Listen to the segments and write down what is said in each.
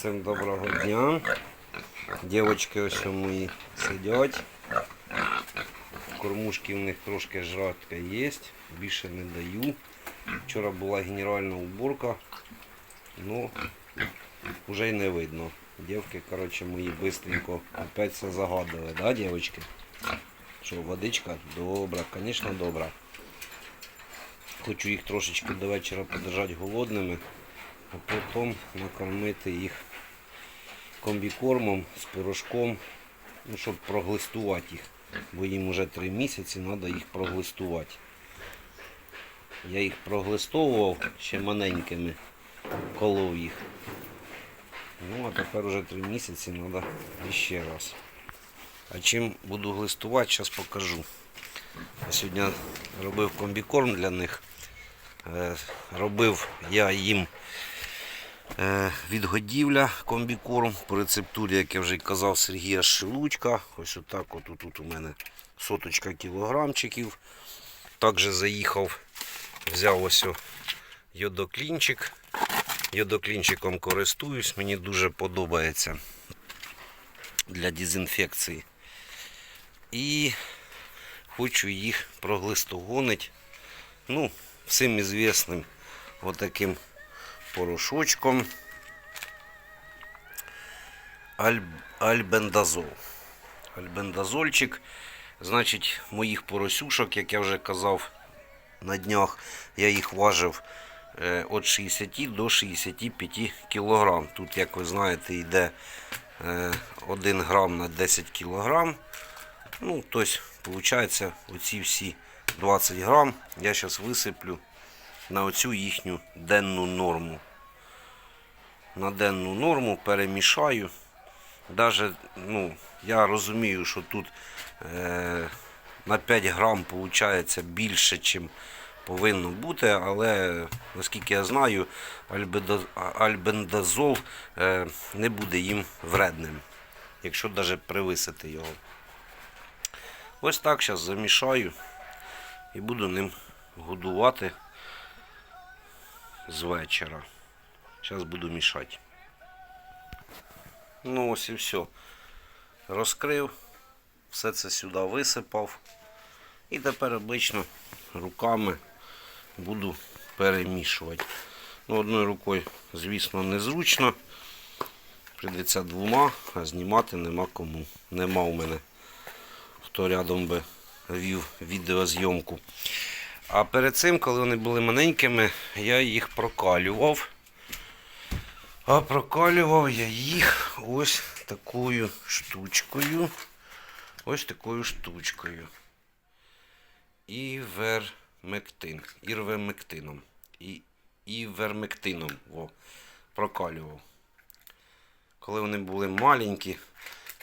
Всім доброго дня. Дівчатки ось мої сидять. Кормушки в них трошки жратка є, більше не даю. Вчора була генеральна уборка, ну вже й не видно. Дівки, коротше, мої быстренько опять все загадали, да, дівчатки? Що, водичка? Добра, звісно, добра. Хочу їх трошечки до вечора подержати голодними, а потім накормити їх комбікормом з пирожком, ну, щоб проглистувати їх. Бо їм вже три місяці треба їх проглистувати. Я їх проглистовував ще маленькими, колов їх. Ну, а тепер вже три місяці треба ще раз. А чим буду глистувати, зараз покажу. Я сьогодні робив комбікорм для них. Е, Робив я їм відгодівля комбікорм по рецептурі, як я вже казав, Сергія Шелучка. Ось отак от тут у мене соточка кілограмчиків. Також заїхав, взяв ось йодоклінчик. Йодоклінчиком користуюсь, мені дуже подобається для дезінфекції. І хочу їх проглистогонить. Ну, всім ізвісним отаким порошочком Аль... альбендазол. Альбендазольчик. Значить, моїх поросюшок, як я вже казав на днях, я їх важив е, від 60 до 65 кг. Тут, як ви знаєте, йде е, 1 грам на 10 кг. Ну, тобто, виходить, оці всі 20 грам я зараз висиплю на оцю їхню денну норму. На денну норму перемішаю. Даже, ну, я розумію, що тут е, на 5 грам виходить більше, ніж повинно бути, але наскільки я знаю, альбендазол е, не буде їм вредним, якщо навіть привисити його. Ось так зараз замішаю і буду ним годувати з вечора. Зараз буду мішати. Ну ось і все. Розкрив, все це сюди висипав. І тепер обично руками буду перемішувати. Ну, одною рукою, звісно, незручно. Прийдеться двома, а знімати нема кому. Нема у мене хто рядом би вів відеозйомку. А перед цим, коли вони були маленькими, я їх прокалював. А прокалював я їх ось такою штучкою. Ось такою штучкою. Івермектин. Ірвемектином. І, івермектином. Во, прокалював. Коли вони були маленькі,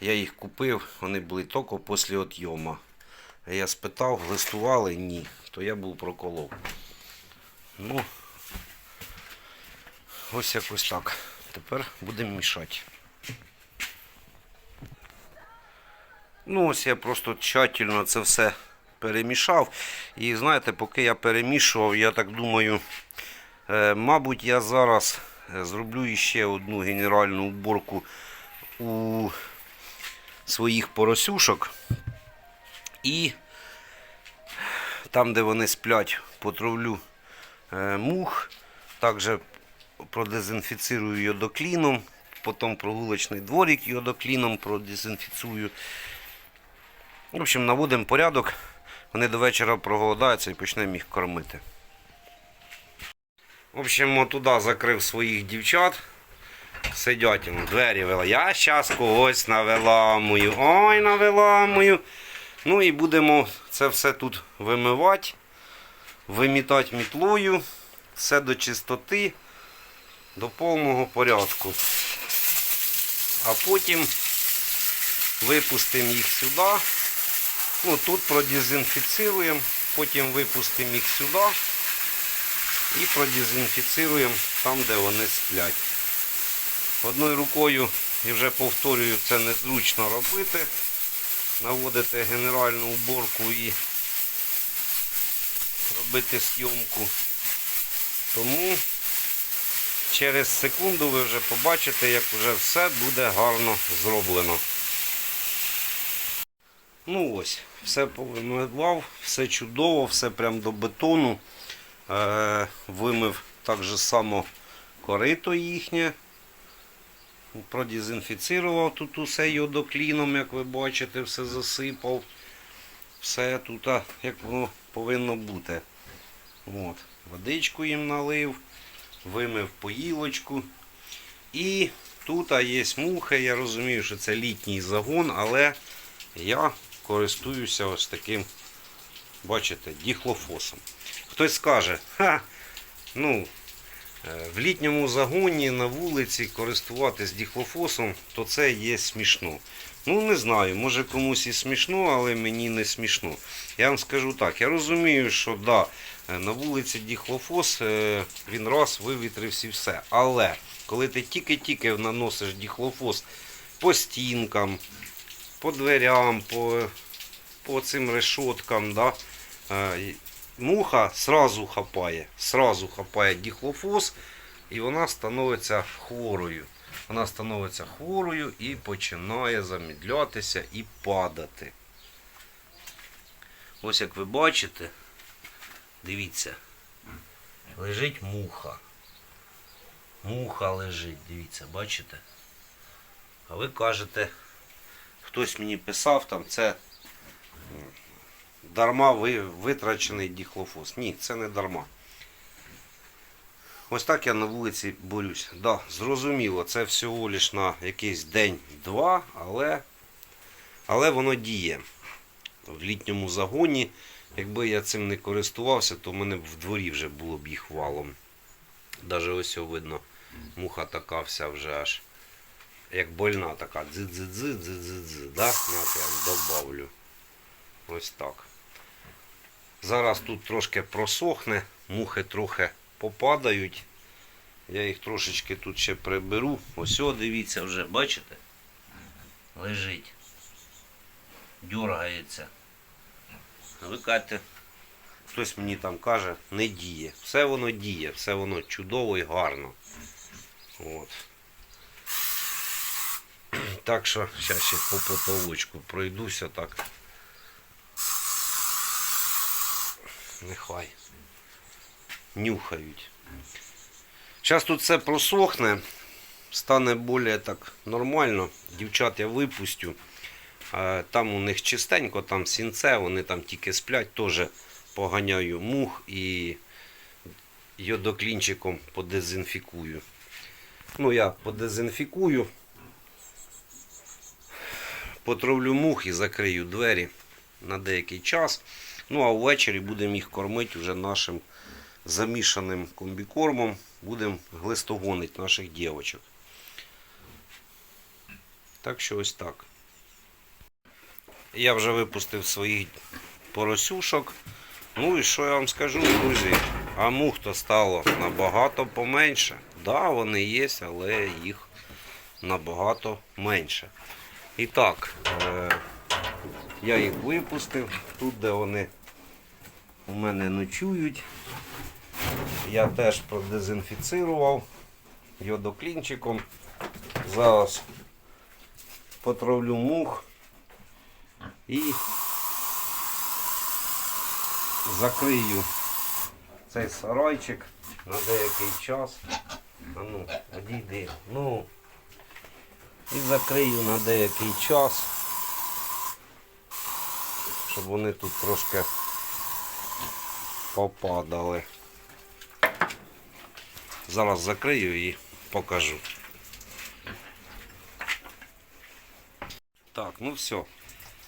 я їх купив, вони були тільки після отйома. Я спитав, глистували? Ні. То я був проколов. Ну, ось якось так. Тепер будемо мішати. Ну, ось я просто тщательно це все перемішав. І знаєте, поки я перемішував, я так думаю, е, мабуть, я зараз е, зроблю ще одну генеральну уборку у своїх поросюшок. І там, де вони сплять, потравлю е, мух. Також продезінфіцирую йодокліном. Потім прогулочний дворик йодокліном продезінфіцую. В общем, наводимо порядок. Вони до вечора проголодаються і почнемо їх кормити. В общем, туди закрив своїх дівчат. Сидять двері вела. Я зараз когось навеламую. Ой, навеламую. Ну і будемо це все тут вимивати, вимітати мітлою, все до чистоти, до повного порядку. А потім випустимо їх сюди. Ну, тут продезінфіцируємо, потім випустимо їх сюди і продезінфіцируємо там, де вони сплять. Одною рукою, і вже повторюю, це незручно робити. Наводити генеральну уборку і робити зйомку. Тому через секунду ви вже побачите, як вже все буде гарно зроблено. Ну ось, все повимивав, все чудово, все прям до бетону. Е, вимив так же само корито їхнє. Продезінфіцірував тут усе йодокліном, як ви бачите, все засипав. Все тут, як воно повинно бути. От. Водичку їм налив, вимив поїлочку. І тут є мухи. Я розумію, що це літній загон, але я користуюся ось таким, бачите, діхлофосом. Хтось скаже, ха, ну, в літньому загоні на вулиці користуватись діхлофосом, то це є смішно. Ну, не знаю, може комусь і смішно, але мені не смішно. Я вам скажу так, я розумію, що да, е, на вулиці діхлофос, е, він раз вивітрився і все. Але коли ти тільки-тільки наносиш діхлофос по стінкам, по дверям, по, по цим решоткам, да, е, муха сразу хапає, сразу хапає діхлофос і вона становиться хворою. Вона становиться хворою і починає замідлятися і падати. Ось як ви бачите, дивіться, лежить муха. Муха лежить, дивіться, бачите? А ви кажете, хтось мені писав там, це дарма ви- витрачений діхлофос. Ні, це не дарма. Ось так я на вулиці борюсь. Да, зрозуміло, це всього лиш на якийсь день-два, але, але воно діє. В літньому загоні, якби я цим не користувався, то в мене в дворі вже було б їх валом. Даже ось видно, муха така вся вже аж як больна така. Дзи-дзи-дзи, дзи-дзи-дзи. Да? Я добавлю. Ось так. Зараз тут трошки просохне, мухи трохи попадають. Я їх трошечки тут ще приберу. Ось о, дивіться вже, бачите? Лежить. Дергається. А Ви кажете, хтось мені там каже, не діє. Все воно діє, все воно чудово і гарно. От. Так що, зараз ще по потолочку пройдуся так. Нехай. Нюхають. Зараз тут все просохне, стане більш так нормально. Дівчат я випустю. Там у них чистенько, там сінце, вони там тільки сплять, теж поганяю мух і йодоклінчиком подезінфікую. Ну, я подезінфікую, потравлю мух і закрию двері на деякий час. Ну, а ввечері будемо їх кормити вже нашим замішаним комбікормом. Будемо глистогонити наших дівочок. Так що ось так. Я вже випустив своїх поросюшок. Ну і що я вам скажу, друзі? А мух-то стало набагато поменше. Так, да, вони є, але їх набагато менше. І так, е- я їх випустив. Тут, де вони у мене ночують. Я теж продезінфіцирував йодоклінчиком. Зараз потравлю мух і закрию цей сарайчик на деякий час. А ну, одійди. Ну, і закрию на деякий час, вони тут трошки попадали. Зараз закрию і покажу. Так, ну все.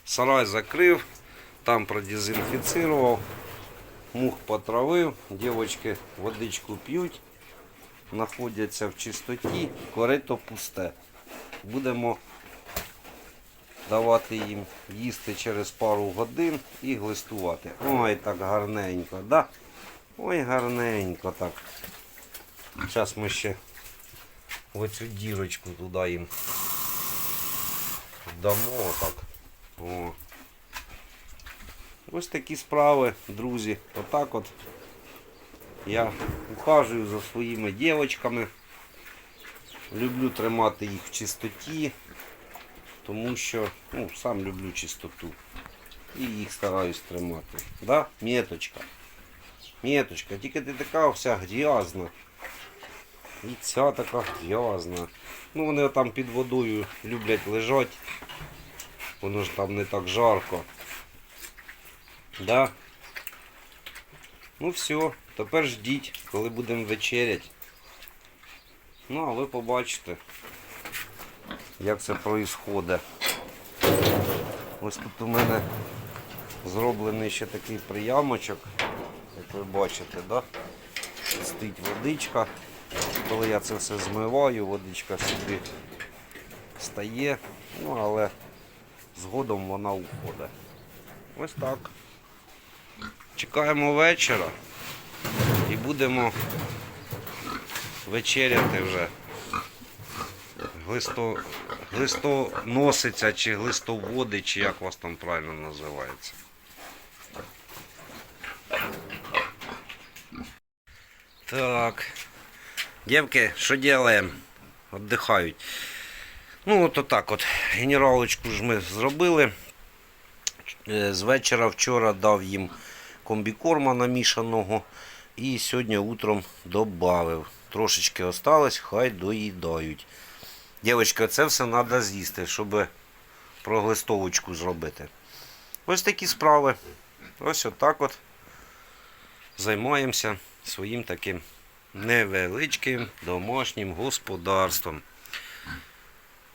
Сарай закрив, там продезінфіцирував, мух потравив, дівчатки водичку п'ють, знаходяться в чистоті, корито пусте. Будемо давати їм їсти через пару годин і глистувати. Ой, так гарненько, да? Ой, гарненько так. Зараз ми ще оцю дірочку туди їм дамо так. О. Ось такі справи, друзі. Отак от я ухажую за своїми дівчатками. Люблю тримати їх в чистоті, тому що ну, сам люблю чистоту. І їх стараюсь тримати. Да? Меточка. Меточка, тільки ти така вся грязна. І ця така грязна. Ну вони там під водою люблять лежати. Воно ж там не так жарко. Да? Ну все, тепер ждіть, коли будемо вечерять. Ну, а ви побачите, як це происходить. Ось тут у мене зроблений ще такий приямочок, як ви бачите, да? Стоїть водичка. Коли я це все змиваю, водичка сюди стає, ну але згодом вона уходить. Ось так. Чекаємо вечора і будемо вечеряти вже. Глисто, глистоносиця чи глистоводи, чи як вас там правильно називається. Так. Девки, що делаем? Отдихають. Ну, от отак от. Генералочку ж ми зробили. Е, З вечора вчора дав їм комбікорма намішаного. І сьогодні утром додав. Трошечки осталось, хай доїдають. Дівчатки, це все треба з'їсти, щоб проглистовочку зробити. Ось такі справи. Ось отак от займаємося своїм таким невеличким домашнім господарством.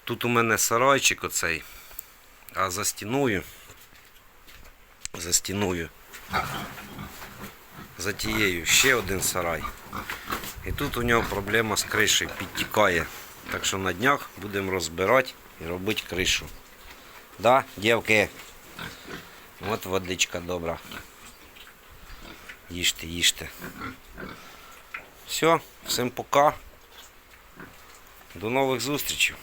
Тут у мене сарайчик оцей, а за стіною, за стіною, за тією ще один сарай. І тут у нього проблема з кришею, підтікає. Так що на днях будемо розбирати і робити кришу. Да, дівки? От водичка добра. Їжте, їжте. Все, всім пока. До нових зустрічей.